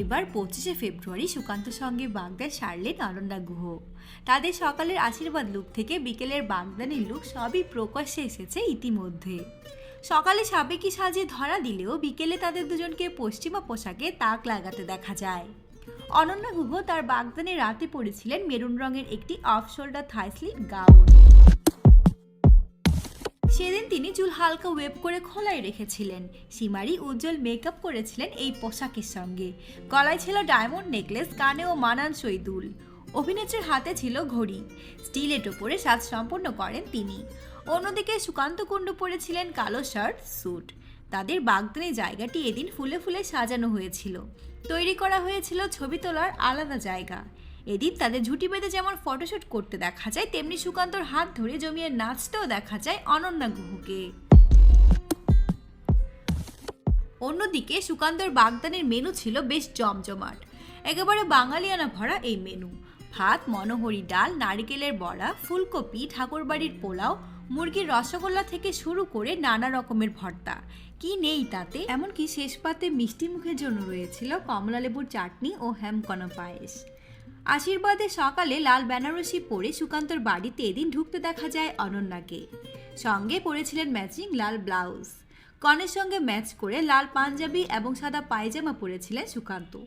এবার পঁচিশে ফেব্রুয়ারি সুকান্ত সঙ্গে বাগদা সারলেন অনন্যা গুহ। তাদের সকালের আশীর্বাদ লুক থেকে বিকেলের বাগদানের লুক সবই প্রকাশ্যে এসেছে ইতিমধ্যে। সকালে সাবেকি সাজে ধরা দিলেও বিকেলে তাদের দুজনকে পশ্চিমা পোশাকে তাক লাগাতে দেখা যায়। অনন্যা গুহ তার বাগদানে রাতে পরেছিলেন মেরুন রঙের একটি off shoulder thigh sleeve gown. সেদিন তিনি চুল হালকা ওয়েব করে খোলাই রেখেছিলেন। সীমারি উজ্জ্বল মেকআপ করেছিলেন এই পোশাকের সঙ্গে। গলায় ছিল ডায়মন্ড নেকলেস কানে ও মানানসই দুল। অভিনেত্রীর হাতে ছিল ঘড়ি। স্টিলেট ওপরে সাজ সম্পন্ন করেন তিনি। অন্যদিকে সুকান্ত কুণ্ডু পরেছিলেন কালো শার্ট, স্যুট। তাদের বাগদানি জায়গাটি এদিন ফুলে ফুলে সাজানো হয়েছিল। তৈরি করা হয়েছিল ছবি তোলার আলাদা জায়গা। এদিন তাদের ঝুঁটি বেঁধে যেমন ফটোশ্যুট করতে দেখা যায়, তেমনি সুকান্তর হাত ধরে জমিয়ে নাচতেও দেখা যায় অনন্যা গুহকে। অন্যদিকে সুকান্তর বাগদানের মেনু ছিল বেশ জমজমাট। একেবারে বাঙালিয়ানা ভরা এই মেনু। ভাত, মনোহরি ডাল, নারিকেলের বড়া, ফুলকপি, ঠাকুরবাড়ির পোলাও, মুরগির রসগোল্লা থেকে শুরু করে নানা রকমের ভর্তা। কি নেই তাতে? এমনকি শেষ পাতে মিষ্টি মুখের জন্য রয়েছিল কমলালেবুর চাটনি ও হ্যামকনা পায়েস। আশীর্বাদে সকালে লাল বেনারসি পরে সুকান্তর বাড়িতে এদিন ঢুকতে দেখা যায় অনন্যাকে। সঙ্গে পরেছিলেন ম্যাচিং লাল ব্লাউজ। কনের সঙ্গে ম্যাচ করে লাল পাঞ্জাবি এবং সাদা পায়জামা পরেছিলেন সুকান্ত।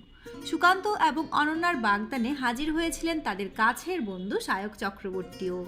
সুকান্ত এবং অনন্যার বাগদানে হাজির হয়েছিলেন তাদের কাছের বন্ধু সায়ক চক্রবর্তীও।